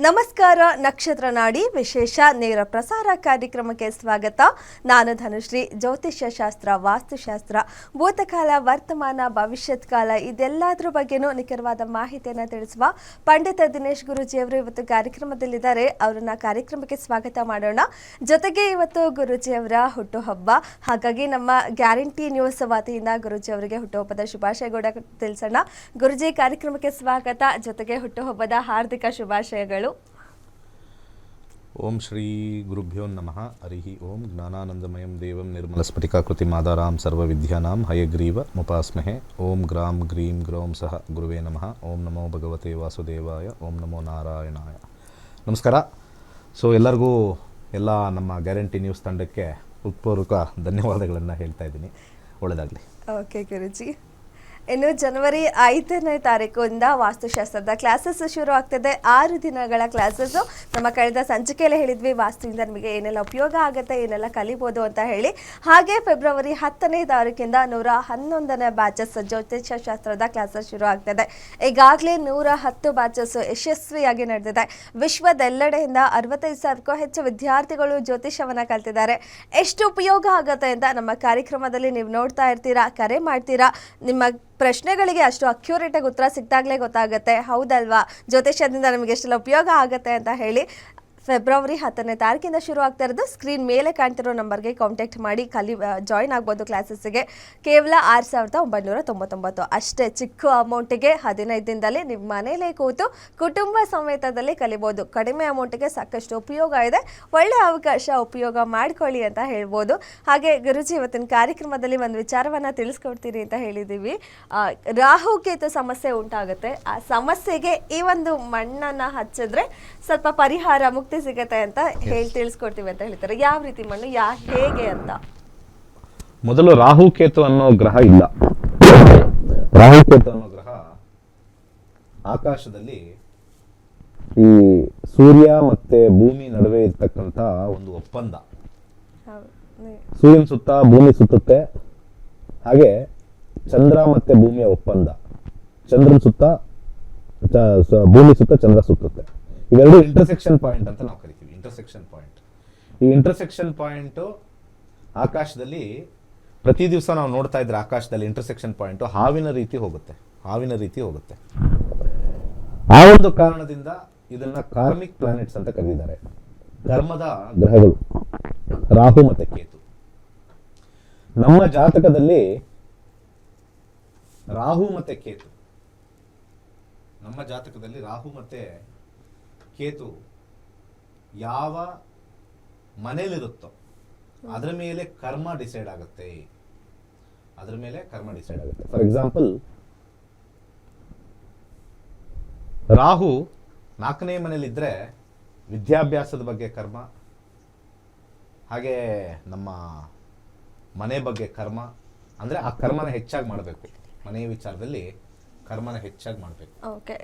ನಮಸ್ಕಾರ, ನಕ್ಷತ್ರ ನಾಡಿ, ವಿಶೇಷ ನೇರ ಪ್ರಸಾರ ಕಾರ್ಯಕ್ರಮಕ್ಕೆ ಸ್ವಾಗತ. ನಾನು ಧನುಶ್ರೀ, ಜ್ಯೋತಿಷ್ಯ ಶಾಸ್ತ್ರ, ವಾಸ್ತುಶಾಸ್ತ್ರ, ಭೂತಕಾಲ, ವರ್ತಮಾನ, ಭವಿಷ್ಯತ್ ಕಾಲ, ಇದೆಲ್ಲದರ ಬಗ್ಗೆನೂ ನಿಖರವಾದ ಮಾಹಿತಿಯನ್ನು ತಿಳಿಸುವ ಪಂಡಿತ ದಿನೇಶ್ ಗುರುಜಿಯವರು ಇವತ್ತು ಕಾರ್ಯಕ್ರಮದಲ್ಲಿದ್ದಾರೆ. ಅವರನ್ನ ಕಾರ್ಯಕ್ರಮಕ್ಕೆ ಸ್ವಾಗತ ಮಾಡೋಣ. ಜೊತೆಗೆ ಇವತ್ತು ಗುರುಜಿಯವರ ಹುಟ್ಟುಹಬ್ಬ. ಹಾಗಾಗಿ ನಮ್ಮ ಗ್ಯಾರಂಟಿ ನ್ಯೂಸ್ ವತಿಯಿಂದ ಗುರುಜಿಯವರಿಗೆ ಹುಟ್ಟುಹಬ್ಬದ ಶುಭಾಶಯ ಕೂಡ ತಿಳಿಸೋಣ. ಗುರುಜಿ, ಕಾರ್ಯಕ್ರಮಕ್ಕೆ ಸ್ವಾಗತ. ಜೊತೆಗೆ ಹುಟ್ಟುಹಬ್ಬದ ಹಾರ್ದಿಕ ಶುಭಾಶಯಗಳು. ಓಂ ಶ್ರೀ ಗುರುಭ್ಯೋ ನಮಃ. ಹರಿ ಓಂ. ಜ್ಞಾನಾನಂದಮಯಂ ದೇವಂ ನಿರ್ಮಲ ಸ್ಫಟಿಕಾಕೃತಿ ಮಾದಾರಾಂ ಸರ್ವವಿದ್ಯಾನಾಂ ಹಯಗ್ರೀವ ಮುಪಾಸ್ಮಹೆ. ಓಂ ಗ್ರಾಂ ಗ್ರೀಂ ಗ್ರೌಂ ಸಹ ಗುರುವೇ ನಮಃ. ಓಂ ನಮೋ ಭಗವತೆ ವಾಸುದೇವಾಯ. ಓಂ ನಮೋ ನಾರಾಯಣಾಯ. ನಮಸ್ಕಾರ. ಸೊ, ಎಲ್ಲರಿಗೂ ಎಲ್ಲ ನಮ್ಮ ಗ್ಯಾರಂಟಿ ನ್ಯೂಸ್ ತಂಡಕ್ಕೆ ಉತ್ಪೂರ್ವಕ ಧನ್ಯವಾದಗಳನ್ನು ಹೇಳ್ತಾ ಇದ್ದೀನಿ. ಒಳ್ಳೆಯದಾಗಲಿ ಓಕೆ, ಗುರುಜಿ. ಇನ್ನು ಜನವರಿ ಐದನೇ ತಾರೀಕಿಂದ ವಾಸ್ತುಶಾಸ್ತ್ರದ ಕ್ಲಾಸಸ್ ಶುರು ಆಗ್ತದೆ. ಆರು ದಿನಗಳ ಕ್ಲಾಸಸ್ಸು ನಮ್ಮ ಕಳೆದ ಸಂಚಿಕೆಯಲ್ಲಿ ಹೇಳಿದ್ವಿ, ವಾಸ್ತುವಿಂದ ನಮಗೆ ಏನೆಲ್ಲ ಉಪಯೋಗ ಆಗುತ್ತೆ, ಏನೆಲ್ಲ ಕಲಿಬೋದು ಅಂತ ಹೇಳಿ. ಹಾಗೆ ಫೆಬ್ರವರಿ ಹತ್ತನೇ ತಾರೀಕಿಂದ ನೂರ ಹನ್ನೊಂದನೇ ಬ್ಯಾಚಸ್ ಜ್ಯೋತಿಷ್ಯ ಶಾಸ್ತ್ರದ ಕ್ಲಾಸಸ್ ಶುರು ಆಗ್ತದೆ. ಈಗಾಗಲೇ ನೂರ ಹತ್ತು ಬ್ಯಾಚಸ್ ಯಶಸ್ವಿಯಾಗಿ ನಡೆದಿದೆ. ವಿಶ್ವದೆಲ್ಲೆಡೆಯಿಂದ ಅರವತ್ತೈದು ಸಾವಿರಕ್ಕೂ ಹೆಚ್ಚು ವಿದ್ಯಾರ್ಥಿಗಳು ಜ್ಯೋತಿಷ್ಯವನ್ನು ಕಲ್ತಿದ್ದಾರೆ. ಎಷ್ಟು ಉಪಯೋಗ ಆಗುತ್ತೆ ಅಂತ ನಮ್ಮ ಕಾರ್ಯಕ್ರಮದಲ್ಲಿ ನೀವು ನೋಡ್ತಾ ಇರ್ತೀರಾ, ಕರೆ ಮಾಡ್ತೀರಾ? ನಿಮ್ಮ ಪ್ರಶ್ನೆಗಳಿಗೆ ಅಷ್ಟು ಅಕ್ಯೂರೇಟಾಗಿ ಉತ್ತರ ಸಿಕ್ತಾಗಲೇ ಗೊತ್ತಾಗುತ್ತೆ. ಹೌದಲ್ವಾ? ಜ್ಯೋತಿಷ್ಯದಿಂದ ನಮಗೆ ಎಷ್ಟೆಲ್ಲ ಉಪಯೋಗ ಆಗುತ್ತೆ ಅಂತ ಹೇಳಿ ಫೆಬ್ರವರಿ ಹತ್ತನೇ ತಾರೀಕಿಂದ ಶುರು ಆಗ್ತಾ ಇರೋದು. ಸ್ಕ್ರೀನ್ ಮೇಲೆ ಕಾಣ್ತಿರೋ ನಂಬರ್ಗೆ ಕಾಂಟ್ಯಾಕ್ಟ್ ಮಾಡಿ. ಕಲಿ ಜಾಯಿನ್ ಆಗ್ಬೋದು ಕ್ಲಾಸಸ್ಸಿಗೆ ಕೇವಲ ಆರು ಸಾವಿರದ ಒಂಬೈನೂರ ತೊಂಬತ್ತೊಂಬತ್ತು. ಅಷ್ಟೇ ಚಿಕ್ಕ ಅಮೌಂಟಿಗೆ ಹದಿನೈದು ದಿನದಲ್ಲಿ ನಿಮ್ಮ ಮನೆಯಲ್ಲೇ ಕೂತು ಕುಟುಂಬ ಸಮೇತದಲ್ಲಿ ಕಲಿಬೋದು. ಕಡಿಮೆ ಅಮೌಂಟಿಗೆ ಸಾಕಷ್ಟು ಉಪಯೋಗ ಇದೆ. ಒಳ್ಳೆಯ ಅವಕಾಶ ಉಪಯೋಗ ಮಾಡ್ಕೊಳ್ಳಿ ಅಂತ ಹೇಳ್ಬೋದು. ಹಾಗೆ ಗುರುಜಿ, ಇವತ್ತಿನ ಕಾರ್ಯಕ್ರಮದಲ್ಲಿ ಒಂದು ವಿಚಾರವನ್ನು ತಿಳಿಸ್ಕೊಡ್ತೀರಿ ಅಂತ ಹೇಳಿದ್ದೀವಿ ರಾಹುಕೇತು ರಾಹು ಕೇತು ಸಮಸ್ಯೆ ಉಂಟಾಗುತ್ತೆ. ಆ ಸಮಸ್ಯೆಗೆ ಈ ಒಂದು ಮಣ್ಣನ್ನು ಹಚ್ಚಿದ್ರೆ ಸ್ವಲ್ಪ ಪರಿಹಾರ, ಮುಕ್ತಿ ಸಿಗತ್ತೆ ಅಂತ ಹೇಳಿ ತಿಳಿಸ್ಕೊಡ್ತೀವಿ ಅಂತ ಹೇಳ್ತಾರೆ. ಯಾವ ರೀತಿ ಮಣ್ಣು ಯಾ ಹೇಗೆ ಅಂತ? ಮೊದಲು ರಾಹು ಕೇತು ಅನ್ನೋ ಗ್ರಹ ಇಲ್ಲ. ರಾಹು ಕೇತು ಅನ್ನೋ ಗ್ರಹ ಆಕಾಶದಲ್ಲಿ ಈ ಸೂರ್ಯ ಮತ್ತೆ ಭೂಮಿ ನಡುವೆ ಇರ್ತಕ್ಕಂಥ ಒಂದು ಒಪ್ಪಂದ. ಸೂರ್ಯನ ಸುತ್ತ ಭೂಮಿ ಸುತ್ತುತ್ತೆ. ಹಾಗೆ ಚಂದ್ರ ಮತ್ತೆ ಭೂಮಿಯ ಒಪ್ಪಂದ. ಚಂದ್ರನ ಸುತ್ತ ಭೂಮಿ ಸುತ್ತ ಚಂದ್ರ ಸುತ್ತುತ್ತೆ. ಇವೆರಡು ಇಂಟರ್ಸೆಕ್ಷನ್ ಪಾಯಿಂಟ್ ಅಂತ ನಾವು ಕರಿತೀವಿ ಇಂಟರ್ಸೆಕ್ಷನ್ ಪಾಯಿಂಟ್ ಈ ಇಂಟರ್ಸೆಕ್ಷನ್ ಪಾಯಿಂಟ್ ಆಕಾಶದಲ್ಲಿ ಪ್ರತಿ ದಿವಸ ನಾವು ನೋಡ್ತಾ ಇದ್ರೆ ಆಕಾಶದಲ್ಲಿ ಇಂಟರ್ಸೆಕ್ಷನ್ ಪಾಯಿಂಟ್ ಹಾವಿನ ರೀತಿ ಹೋಗುತ್ತೆ ಹಾವಿನ ರೀತಿ ಹೋಗುತ್ತೆ. ಆ ಒಂದು ಕಾರಣದಿಂದ ಇದನ್ನ ಕಾರ್ಮಿಕ್ ಪ್ಲಾನೆಟ್ಸ್ ಅಂತ ಕರೆದಿದ್ದಾರೆ ಧರ್ಮದ ಗ್ರಹಗಳು ರಾಹು ಮತ್ತೆ ಕೇತು. ನಮ್ಮ ಜಾತಕದಲ್ಲಿ ರಾಹು ಮತ್ತೆ ಕೇತು. ನಮ್ಮ ಜಾತಕದಲ್ಲಿ ರಾಹು ಮತ್ತೆ ಕೇತು ಯಾವ ಮನೇಲಿರುತ್ತೋ ಅದರ ಮೇಲೆ ಕರ್ಮ ಡಿಸೈಡ್ ಆಗುತ್ತೆ. ಅದರ ಮೇಲೆ ಕರ್ಮ ಡಿಸೈಡ್ ಆಗುತ್ತೆ. ಫಾರ್ ಎಕ್ಸಾಂಪಲ್ ರಾಹು ನಾಲ್ಕನೇ ಮನೇಲಿದ್ರೆ ವಿದ್ಯಾಭ್ಯಾಸದ ಬಗ್ಗೆ ಕರ್ಮ ಹಾಗೆ ನಮ್ಮ ಮನೆ ಬಗ್ಗೆ ಕರ್ಮ ಅಂದರೆ ಆ ಕರ್ಮನ ಹೆಚ್ಚಾಗಿ ಮಾಡಬೇಕು. ಮನೆಯ ವಿಚಾರದಲ್ಲಿ ಕರ್ಮನ ಹೆಚ್ಚಾಗಿ ಮಾಡಬೇಕು. ಓಕೆ